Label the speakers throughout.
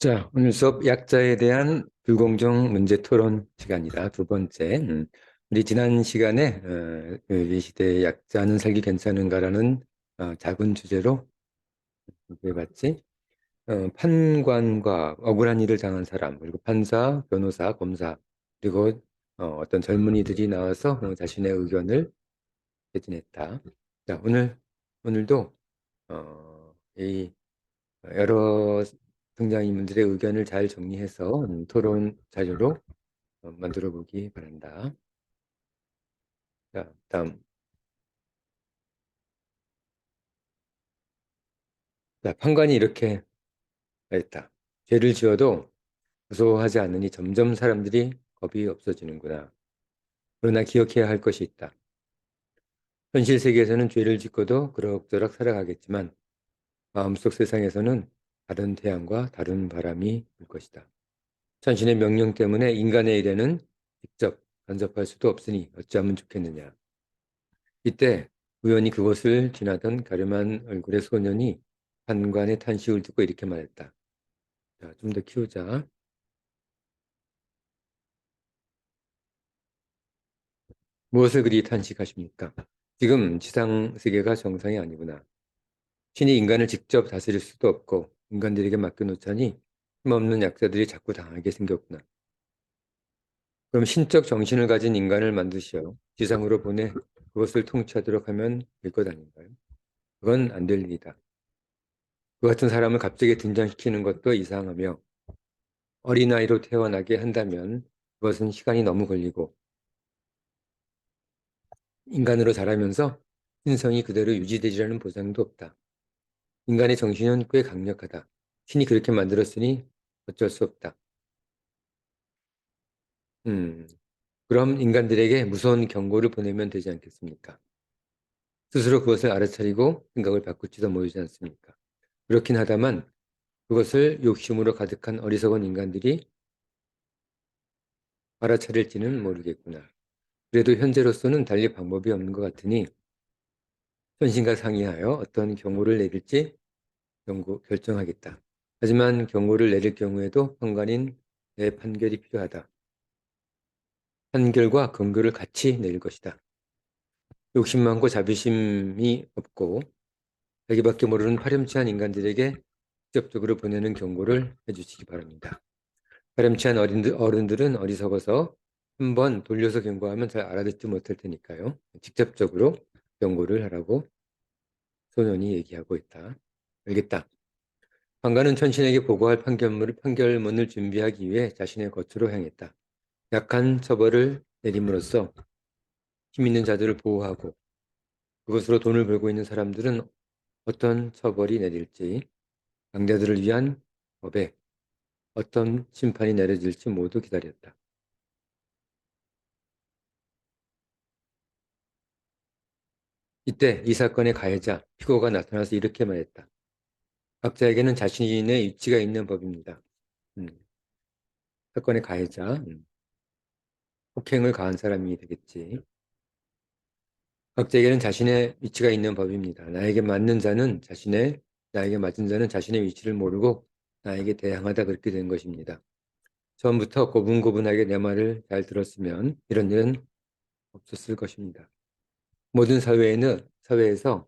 Speaker 1: 자, 오늘 수업 약자에 대한 불공정 문제 토론 시간이다. 두 번째. 음, 우리 지난 시간에 어, 그이 시대의 약자는 살기 괜찮은가라는 어, 작은 주제로 해봤지. 어, 판관과 억울한 일을 당한 사람, 그리고 판사, 변호사, 검사, 그리고 어, 떤 젊은이들이 나와서 어, 자신의 의견을 개진했다. 자, 오늘 오늘도 어, 이 여러 등장인물들의 의견을 잘 정리해서 음, 토론 자료로 어, 만들어 보기 바란다. 자, 다음. 자, 판관이 이렇게 말했다. 죄를 지어도 무서워하지 않으니 점점 사람들이 겁이 없어지는구나. 그러나 기억해야 할 것이 있다. 현실 세계에서는 죄를 짓고도 그럭저럭 살아가겠지만 마음속 세상에서는 다른 태양과 다른 바람이 불 것이다. 천신의 명령 때문에 인간의 일에는 직접 간섭할 수도 없으니 어찌하면 좋겠느냐. 이때 우연히 그곳을 지나던 가련한 얼굴의 소년이 판관의 탄식을 듣고 이렇게 말했다. 자, 좀 더 키우자. 무엇을 그리 탄식하십니까? 지금 지상 세계가 정상이 아니구나. 신이 인간을 직접 다스릴 수도 없고 인간들에게 맡겨놓자니 힘없는 약자들이 자꾸 당하게 생겼구나. 그럼 신적 정신을 가진 인간을 만드시어 지상으로 보내 그것을 통치하도록 하면 될 것 아닌가요? 그건 안 될 일이다. 그 같은 사람을 갑자기 등장시키는 것도 이상하며 어린아이로 태어나게 한다면 그것은 시간이 너무 걸리고 인간으로 자라면서 신성이 그대로 유지되리라는 보장도 없다. 인간의 정신은 꽤 강력하다. 신이 그렇게 만들었으니 어쩔 수 없다. 음, 그럼 인간들에게 무서운 경고를 보내면 되지 않겠습니까? 스스로 그것을 알아차리고 생각을 바꾸지도 모르지 않습니까? 그렇긴 하다만 그것을 욕심으로 가득한 어리석은 인간들이 알아차릴지는 모르겠구나. 그래도 현재로서는 달리 방법이 없는 것 같으니 현신과 상의하여 어떤 경고를 내릴지 경고, 결정하겠다. 하지만 경고를 내릴 경우에도 판관인 내 판결이 필요하다. 판결과 근거를 같이 내릴 것이다. 욕심 많고 자비심이 없고 자기밖에 모르는 파렴치한 인간들에게 직접적으로 보내는 경고를 해주시기 바랍니다. 파렴치한 어린들, 어른들은 어리석어서 한번 돌려서 경고하면 잘 알아듣지 못할 테니까요. 직접적으로 경고를 하라고 소년이 얘기하고 있다. 알겠다. 판관은 천신에게 보고할 판결문을, 판결문을 준비하기 위해 자신의 거처로 향했다. 약한 처벌을 내림으로써 힘 있는 자들을 보호하고 그것으로 돈을 벌고 있는 사람들은 어떤 처벌이 내릴지 강자들을 위한 법에 어떤 심판이 내려질지 모두 기다렸다. 이때 이 사건의 가해자 피고가 나타나서 이렇게 말했다. 각자에게는 자신의 위치가 있는 법입니다. 음. 사건의 가해자 음. 폭행을 가한 사람이 되겠지. 각자에게는 자신의 위치가 있는 법입니다. 나에게 맞는 자는 자신의 나에게 맞은 자는 자신의 위치를 모르고 나에게 대항하다 그렇게 된 것입니다. 처음부터 고분고분하게 내 말을 잘 들었으면 이런 일은 없었을 것입니다. 모든 사회에는 사회에서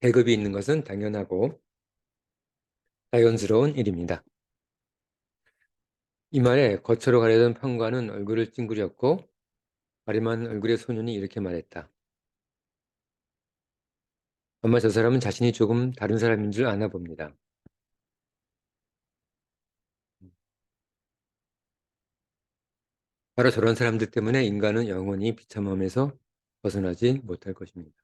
Speaker 1: 계급이 있는 것은 당연하고 자연스러운 일입니다. 이 말에 거처로 가려던 판관은 얼굴을 찡그렸고 가림한 얼굴의 소년이 이렇게 말했다. 아마 저 사람은 자신이 조금 다른 사람인 줄 아나 봅니다. 바로 저런 사람들 때문에 인간은 영원히 비참함에서 벗어나지 못할 것입니다.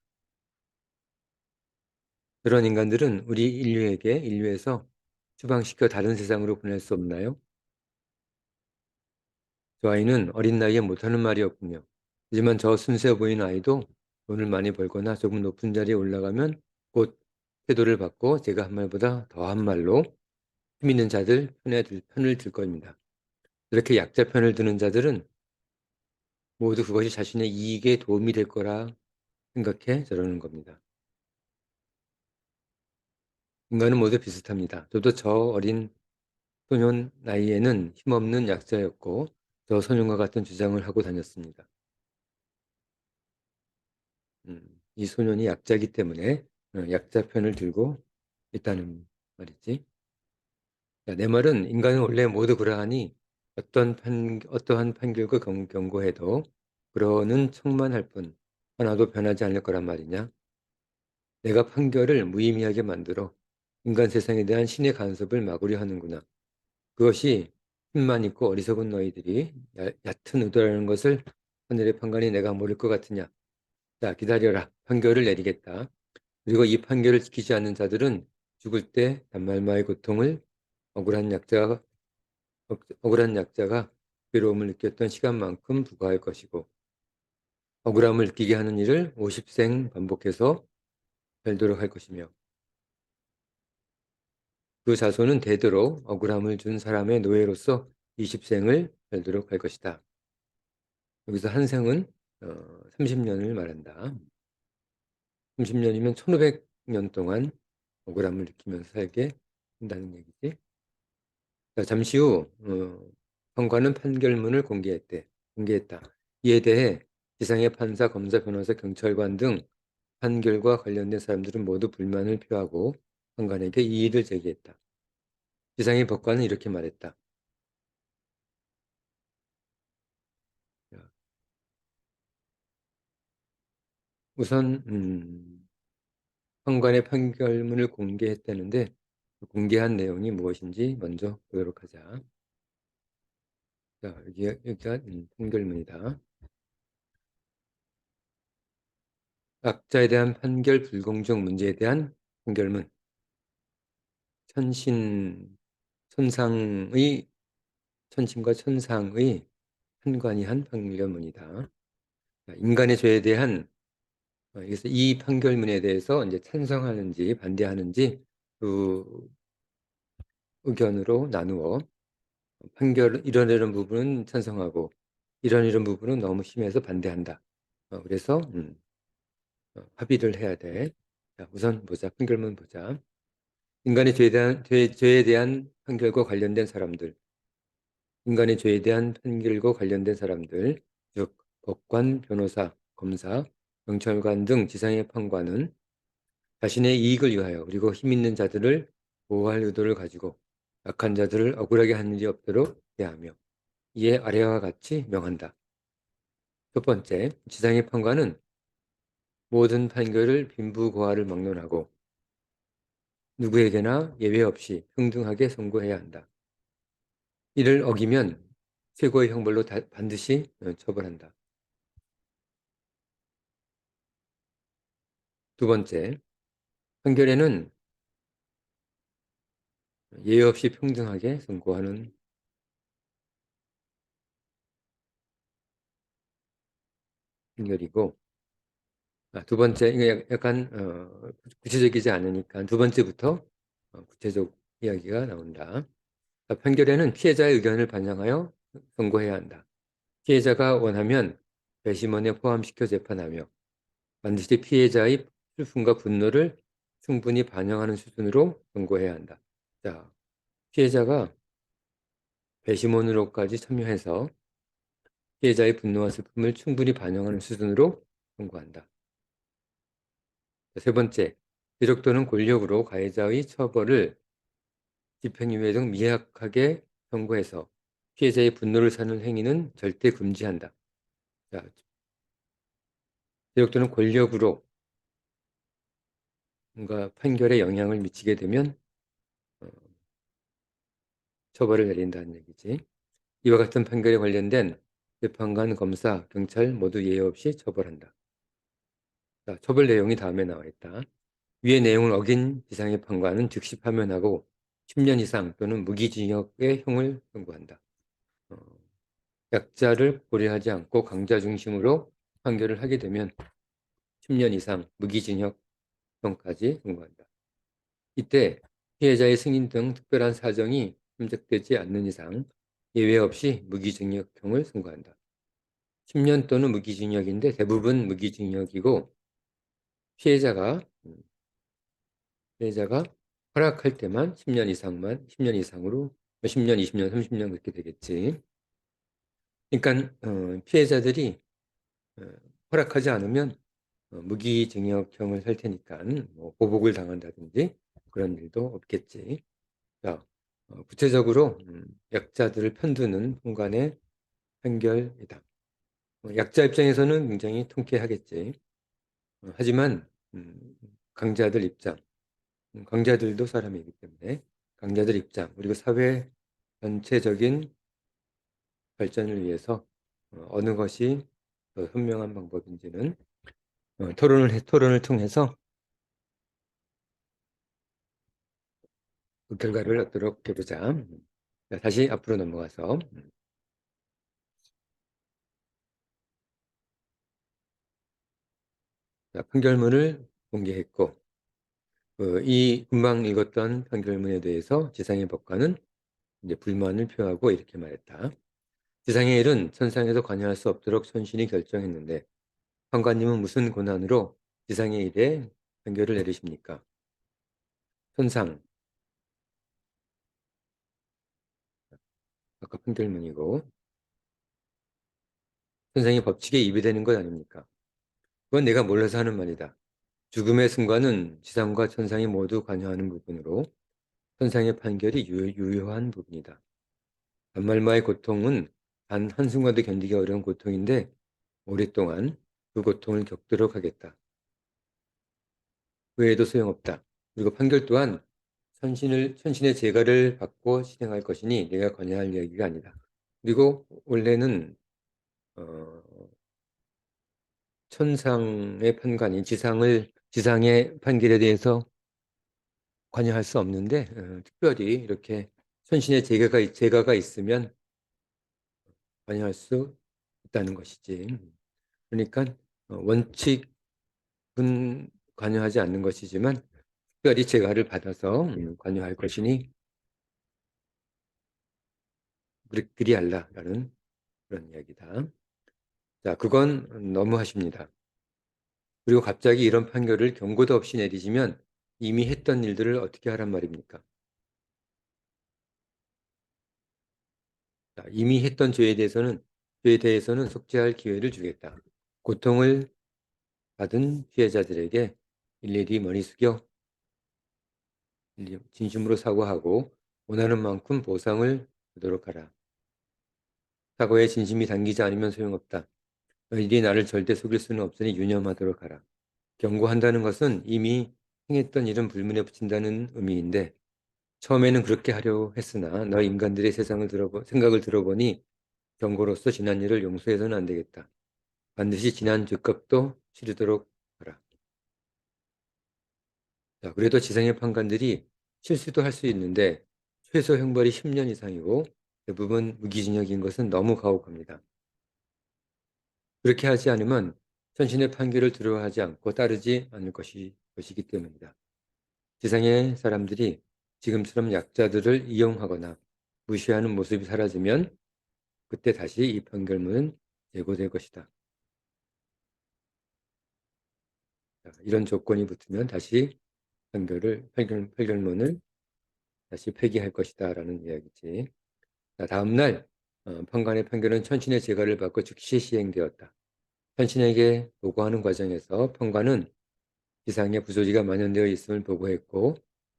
Speaker 1: 그런 인간들은 우리 인류에게 인류에서 추방시켜 다른 세상으로 보낼 수 없나요? 저 아이는 어린 나이에 못하는 말이 없군요. 하지만 저 순수해 보이는 아이도 돈을 많이 벌거나 조금 높은 자리에 올라가면 곧 태도를 받고 제가 한 말보다 더한 말로 힘 있는 자들 편에 들, 편을 들 겁니다. 이렇게 약자 편을 드는 자들은 모두 그것이 자신의 이익에 도움이 될 거라 생각해 저러는 겁니다. 인간은 모두 비슷합니다. 저도 저 어린 소년 나이에는 힘없는 약자였고 저 소년과 같은 주장을 하고 다녔습니다. 음, 이 소년이 약자이기 때문에 어, 약자 편을 들고 있다는 말이지. 자, 내 말은 인간은 원래 모두 그러하니 어떤 판, 어떠한 판결과 경, 경고해도 그러는 척만 할 뿐 하나도 변하지 않을 거란 말이냐. 내가 판결을 무의미하게 만들어 인간 세상에 대한 신의 간섭을 막으려 하는구나. 그것이 힘만 있고 어리석은 너희들이 야, 얕은 의도라는 것을 하늘의 판관이 내가 모를 것 같으냐. 자, 기다려라. 판결을 내리겠다. 그리고 이 판결을 지키지 않는 자들은 죽을 때 단말마의 고통을 억울한 약자가 억울한 약자가 괴로움을 느꼈던 시간만큼 부과할 것이고 억울함을 느끼게 하는 일을 50생 반복해서 별도록 할 것이며 그 자손은 대대로 억울함을 준 사람의 노예로서 20생을 별도록 할 것이다. 여기서 한 생은 어, 30년을 말한다. 30년이면 1500년 동안 억울함을 느끼면서 살게 한다는 얘기지. 자, 잠시 후 어, 판관은 판결문을 공개했대. 공개했다. 이에 대해 지상의 판사, 검사, 변호사, 경찰관 등 판결과 관련된 사람들은 모두 불만을 표하고 판관에게 이의를 제기했다. 지상의 법관은 이렇게 말했다. 우선 음, 판관의 판결문을 공개했다는데 공개한 내용이 무엇인지 먼저 보도록 하자. 자, 여기, 여기가 음, 판결문이다. 악자에 대한 판결 불공정 문제에 대한 판결문. 천신, 천상의, 천신과 천상의 판관이 한 판결문이다. 인간의 죄에 대한 어, 그래서 이 판결문에 대해서 이제 찬성하는지 반대하는지 그 의견으로 나누어 판결 이런 이런 부분은 찬성하고 이런 이런 부분은 너무 심해서 반대한다. 어, 그래서 음, 어, 합의를 해야 돼. 자, 우선 보자. 판결문 보자. 인간의 죄에 대한 죄, 죄에 대한 판결과 관련된 사람들, 인간의 죄에 대한 판결과 관련된 사람들, 즉 법관, 변호사, 검사, 경찰관 등 지상의 판관은 자신의 이익을 위하여 그리고 힘 있는 자들을 보호할 의도를 가지고 약한 자들을 억울하게 하는 일이 없도록 대하며 이에 아래와 같이 명한다. 첫 번째, 지상의 판관은 모든 판결을 빈부고하를 막론하고 누구에게나 예외 없이 평등하게 선고해야 한다. 이를 어기면 최고의 형벌로 반드시 처벌한다. 두 번째, 판결에는 예외 없이 평등하게 선고하는 판결이고 아, 두 번째, 이거 약간 어, 구체적이지 않으니까 두 번째부터 어, 구체적 이야기가 나온다. 판결에는 피해자의 의견을 반영하여 선고해야 한다. 피해자가 원하면 배심원에 포함시켜 재판하며 반드시 피해자의 슬픔과 분노를 충분히 반영하는 수준으로 선고해야 한다. 자, 피해자가 배심원으로까지 참여해서 피해자의 분노와 슬픔을 충분히 반영하는 수준으로 선고한다. 세 번째, 기록 또는 권력으로 가해자의 처벌을 집행유예 등 미약하게 선고해서 피해자의 분노를 사는 행위는 절대 금지한다. 자, 기록 또는 권력으로 뭔가 판결에 영향을 미치게 되면 어, 처벌을 내린다는 얘기지. 이와 같은 판결에 관련된 재판관, 검사, 경찰 모두 예외 없이 처벌한다. 자, 처벌 내용이 다음에 나와 있다. 위의 내용을 어긴 지상의 판관은 즉시 파면하고 10년 이상 또는 무기징역의 형을 선고한다. 어, 약자를 고려하지 않고 강자 중심으로 판결을 하게 되면 10년 이상 무기징역 형까지 선고한다. 이때 피해자의 승인 등 특별한 사정이 함적되지 않는 이상 예외 없이 무기징역형을 선고한다. 10년 또는 무기징역인데 대부분 무기징역이고 피해자가 음, 피해자가 허락할 때만 10년 이상만 10년 이상으로 10년, 20년, 30년 그렇게 되겠지. 그러니까 어, 피해자들이 어, 허락하지 않으면 어, 무기징역형을 살 테니까 뭐 보복을 당한다든지 그런 일도 없겠지. 자, 어, 구체적으로 음, 약자들을 편드는 통관의 판결이다. 어, 약자 입장에서는 굉장히 통쾌하겠지. 어, 하지만 음, 강자들 입장, 음, 강자들도 사람이기 때문에 강자들 입장 그리고 사회 전체적인 발전을 위해서 어, 어느 것이 더 현명한 방법인지는 어, 토론을 해- 토론을 통해서 그 결과를 얻도록 해보자. 자, 다시 앞으로 넘어가서 자, 판결문을 공개했고 그, 이 금방 읽었던 판결문에 대해서 지상의 법관은 이제 불만을 표하고 이렇게 말했다. 지상의 일은 천상에서 관여할 수 없도록 천신이 결정했는데 판관님은 무슨 권한으로 지상의 일에 판결을 내리십니까? 천상 아까 판결문이고 천상이 법칙에 입이 되는 것 아닙니까? 그건 내가 몰라서 하는 말이다. 죽음의 순간은 지상과 천상이 모두 관여하는 부분으로 천상의 판결이 유, 효 한 부분이다. 반말마의 고통은 단 한순간도 견디기 어려운 고통인데 오랫동안 그 고통을 겪도록 하겠다. 그 외에도 소용없다. 그리고 판결 또한 천신을, 천신의 재가를 받고 실행할 것이니 내가 관여할 이야기가 아니다. 그리고 원래는 어, 천상의 판관이 지상을 지상의 판결에 대해서 관여할 수 없는데 어, 특별히 이렇게 천신의 재가가 재가가 있으면 관여할 수 있다는 것이지. 그러니까 어, 원칙은 관여하지 않는 것이지만 특별히 재가를 받아서 음, 관여할 것이니 그리, 그리할라라는 그런 이야기다. 자, 그건 너무하십니다. 그리고 갑자기 이런 판결을 경고도 없이 내리시면 이미 했던 일들을 어떻게 하란 말입니까? 자, 이미 했던 죄에 대해서는 죄에 대해서는 속죄할 기회를 주겠다. 고통을 받은 피해자들에게 일일이 머리 숙여 진심으로 사과하고 원하는 만큼 보상을 주도록 하라. 사과에 진심이 담기지 않으면 소용없다. 너희들이 나를 절대 속일 수는 없으니 유념하도록 하라. 경고한다는 것은 이미 행했던 일은 불문에 붙인다는 의미인데 처음에는 그렇게 하려 했으나 너 인간들의 세상을 들어보, 생각을 들어보니 경고로서 지난 일을 용서해서는 안 되겠다. 반드시 지난 죄값도 치르도록 하라. 자, 그래도 지상의 판관들이 실수도 할 수 있는데 최소 형벌이 10년 이상이고 대부분 무기징역인 것은 너무 가혹합니다. 그렇게 하지 않으면 천신의 판결을 두려워하지 않고 따르지 않을 것이, 것이기 때문이다. 지상의 사람들이 지금처럼 약자들을 이용하거나 무시하는 모습이 사라지면 그때 다시 이 판결문은 예고될 것이다. 이런 조건이 붙으면 다시 판결을 판결, 판결문을 다시 폐기할 것이다 라는 이야기지. 자, 다음 날 어, 판관의 판결은 천신의 재가를 받고 즉시 시행되었다. 천신에게 보고하는 과정에서 판관은 지상에 부조리가 만연되어 있음을 보고했고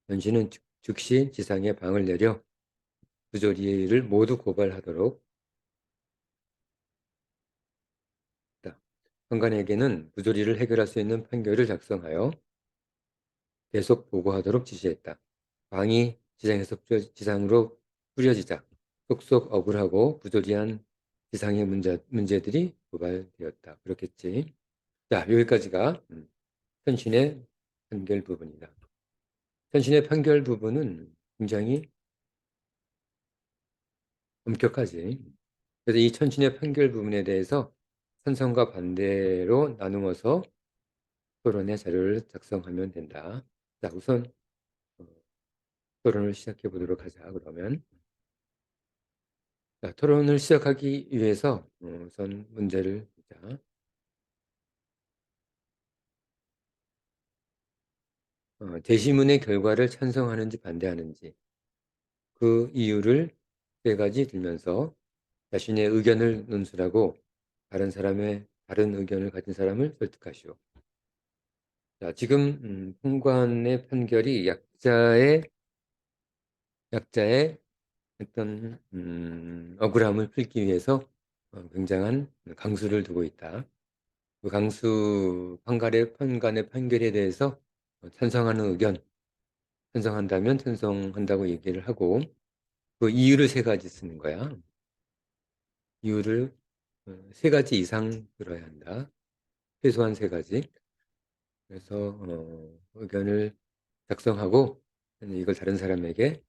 Speaker 1: 전신은 즉시 지상에 방을 내려 부조리를 모두 고발하도록 판관에게는 부조리를 해결할 수 있는 판결을 작성하여 계속 보고하도록 지시했다. 방이 지상에서 지상으로 뿌려지자 속속 억울하고 부조리한 지상의 문제, 문제들이 고발되었다. 그렇겠지. 자, 여기까지가 현신의 음, 판결 부분이다. 현신의 판결 부분은 굉장히 엄격하지. 그래서 이 천신의 판결 부분에 대해서 찬성과 반대로 나누어서 토론의 자료를 작성하면 된다. 자, 우선 어, 토론을 시작해 보도록 하자. 그러면 자, 토론을 시작하기 위해서 어, 우선 문제를 보자. 어, 제시문의 결과를 찬성하는지 반대하는지 그 이유를 세 가지 들면서 자신의 의견을 논술하고 다른 사람의 다른 의견을 가진 사람을 설득하시오. 자, 지금 음, 판관의 판결이 약자의 약자의 어떤 음, 억울함을 풀기 위해서 어, 굉장한 강수를 두고 있다. 그 강수 판관의 판관의 판결에 대해서 어, 찬성하는 의견, 찬성한다면 찬성한다고 얘기를 하고 그 이유를 세 가지 쓰는 거야. 이유를 어, 세 가지 이상 들어야 한다. 최소한 세 가지. 그래서 어, 의견을 작성하고 이걸 다른 사람에게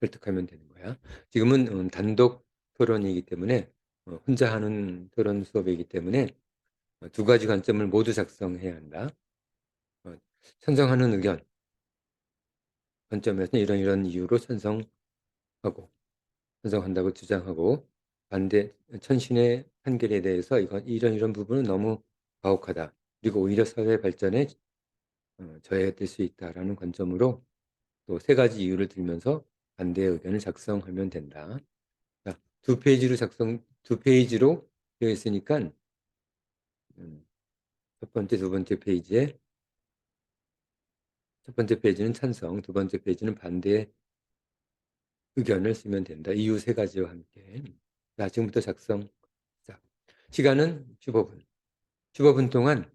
Speaker 1: 설득하면 되는 거야. 지금은 음, 단독 토론이기 때문에 어, 혼자 하는 토론 수업이기 때문에 어, 두 가지 관점을 모두 작성해야 한다. 어, 찬성하는 의견 관점에서 이런 이런 이유로 찬성하고 찬성한다고 주장하고 반대 천신의 판결에 대해서 이건 이런 이런 부분은 너무 가혹하다. 그리고 오히려 사회 발전에 어, 저해될 수 있다라는 관점으로 또 세 가지 이유를 들면서 반대 의견을 작성하면 된다. 자, 두 페이지로 작성 두 페이지로 되어 있으니까 음, 첫 번째, 두 번째 페이지에 첫 번째 페이지는 찬성, 두 번째 페이지는 반대 의견을 쓰면 된다. 이유 세 가지와 함께. 자, 지금부터 작성. 자, 시간은 15분. 15분 동안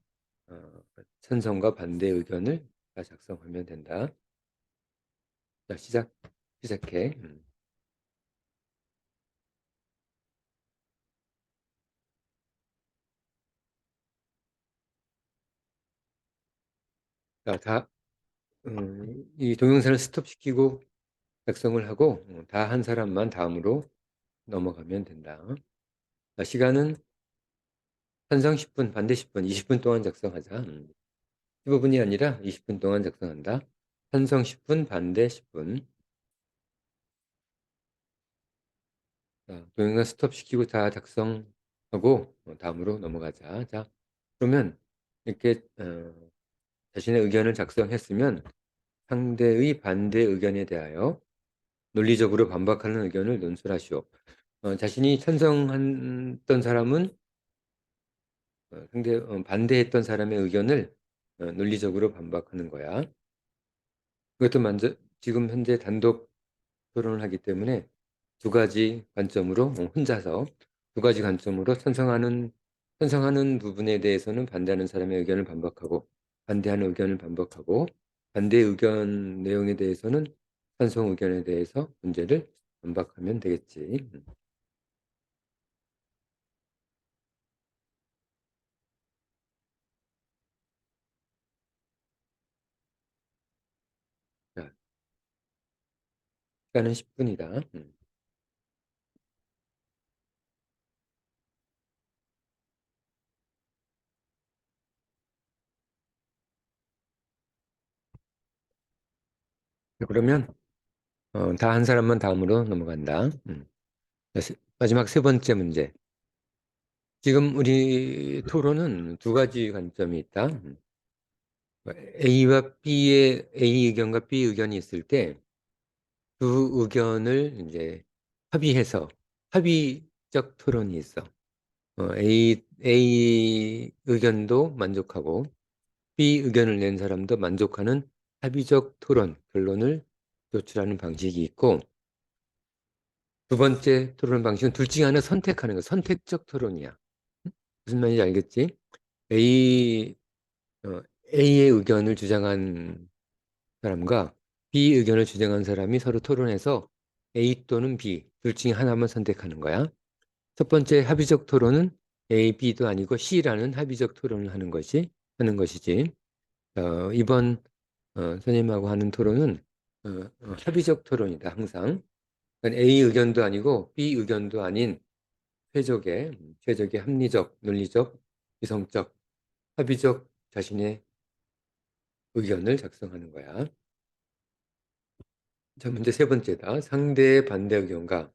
Speaker 1: 어, 찬성과 반대 의견을 다 작성하면 된다. 자, 시작, 시작해. 음. 자, 다, 음, 이 동영상을 스톱시키고 작성을 하고 어, 다한 사람만 다음으로 넘어가면 된다. 자, 시간은 찬성 10분, 반대 10분, 20분 동안 작성하자. 음. 15분이 아니라 20분 동안 작성한다. 찬성 10분, 반대 10분. 자, 동영상 스톱시키고 다 작성하고 어, 다음으로 넘어가자. 자, 그러면 이렇게 어, 자신의 의견을 작성했으면 상대의 반대 의견에 대하여 논리적으로 반박하는 의견을 논술하시오. 어, 자신이 찬성했던 사람은 어, 상대 어, 반대했던 사람의 의견을 어, 논리적으로 반박하는 거야. 그것도 먼저 지금 현재 단독 토론을 하기 때문에 두 가지 관점으로 어, 혼자서 두 가지 관점으로 찬성하는 찬성하는 부분에 대해서는 반대하는 사람의 의견을 반박하고 반대하는 의견을 반박하고 반대 의견 내용에 대해서는 찬성 의견에 대해서 문제를 반박하면 되겠지. 음. 자, 시간은 10분이다. 음. 그러면 어, 다 한 사람만 다음으로 넘어간다. 음. 마지막 세 번째 문제. 지금 우리 토론은 두 가지 관점이 있다. 음. A와 B의 A 의견과 B 의견이 있을 때 두 의견을 이제 합의해서 합의적 토론이 있어. 어, A, A 의견도 만족하고 B 의견을 낸 사람도 만족하는 합의적 토론, 결론을 도출하는 방식이 있고 두 번째 토론 방식은 둘 중에 하나 선택하는 거, 선택적 토론이야. 무슨 말인지 알겠지? A, 어, A의 의견을 주장한 사람과 B 의견을 주장한 사람이 서로 토론해서 A 또는 B 둘 중에 하나만 선택하는 거야. 첫 번째 합의적 토론은 A, B도 아니고 C라는 합의적 토론을 하는 것이 하는 것이지. 어, 이번 어, 선생님하고 하는 토론은 어, 어, 합의적 토론이다 항상. A 의견도 아니고 B 의견도 아닌 최적의 최적의 합리적, 논리적, 이성적, 합의적 자신의 의견을 작성하는 거야. 자, 문제 세 번째다. 상대의 반대 의견과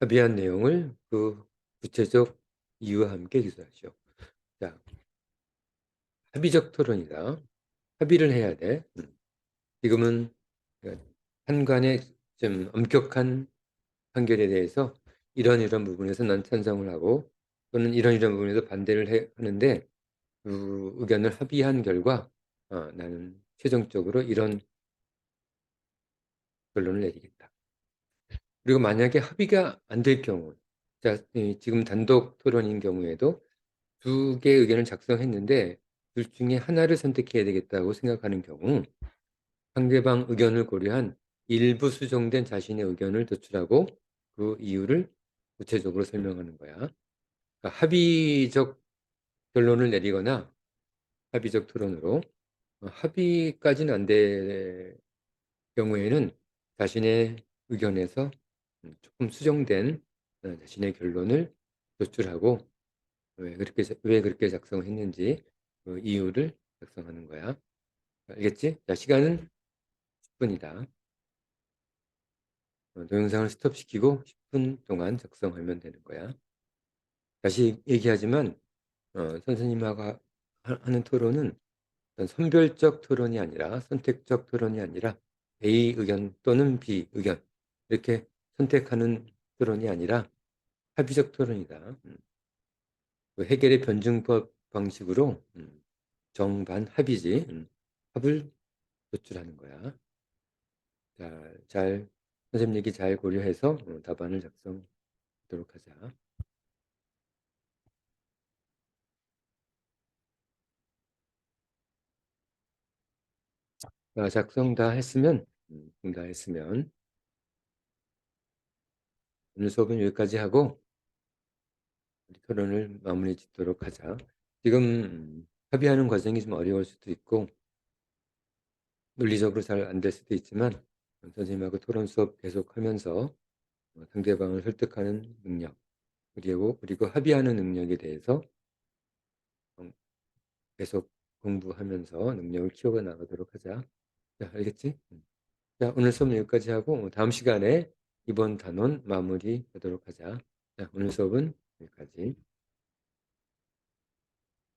Speaker 1: 합의한 내용을 그 구체적 이유와 함께 기술하시오. 자, 합의적 토론이다. 합의를 해야 돼. 음. 지금은 판관의 좀 엄격한 판결에 대해서 이런 이런 부분에서 난 찬성을 하고 또는 이런 이런 부분에서 반대를 해, 하는데 그 의견을 합의한 결과 어, 나는 최종적으로 이런 결론을 내리겠다. 그리고 만약에 합의가 안 될 경우, 자, 지금 단독 토론인 경우에도 두 개의 의견을 작성했는데 둘 중에 하나를 선택해야 되겠다고 생각하는 경우 상대방 의견을 고려한 일부 수정된 자신의 의견을 도출하고 그 이유를 구체적으로 설명하는 거야. 그러니까 합의적 결론을 내리거나 합의적 토론으로 어, 합의까지는 안 될 경우에는 자신의 의견에서 음, 조금 수정된 어, 자신의 결론을 도출하고 왜 그렇게 왜 그렇게 작성했는지 그 이유를 작성하는 거야. 알겠지? 자, 시간은 10분이다. 어, 동영상을 스톱시키고 10분 동안 작성하면 되는 거야. 다시 얘기하지만 어, 선생님하고 하는 토론은 선별적 토론이 아니라 선택적 토론이 아니라 A 의견 또는 B 의견 이렇게 선택하는 토론이 아니라 합의적 토론이다. 음. 그 해결의 변증법 방식으로 음, 정반 합의지 음, 합을 도출하는 거야. 자, 잘 선생님 얘기 잘 고려해서 어, 답안을 작성하도록 하자. 자, 작성 다 했으면 음, 다 했으면 오늘 수업은 여기까지 하고 우리 토론을 마무리 짓도록 하자. 지금 음, 합의하는 과정이 좀 어려울 수도 있고 논리적으로 잘 안 될 수도 있지만 선생님하고 토론 수업 계속하면서 어, 상대방을 설득하는 능력 그리고 그리고 합의하는 능력에 대해서 어, 계속 공부하면서 능력을 키워가 나가도록 하자. 자, 알겠지? 음. 자, 오늘 수업 여기까지 하고 다음 시간에 이번 단원 마무리 하도록 하자. 자, 오늘 수업은 여기까지.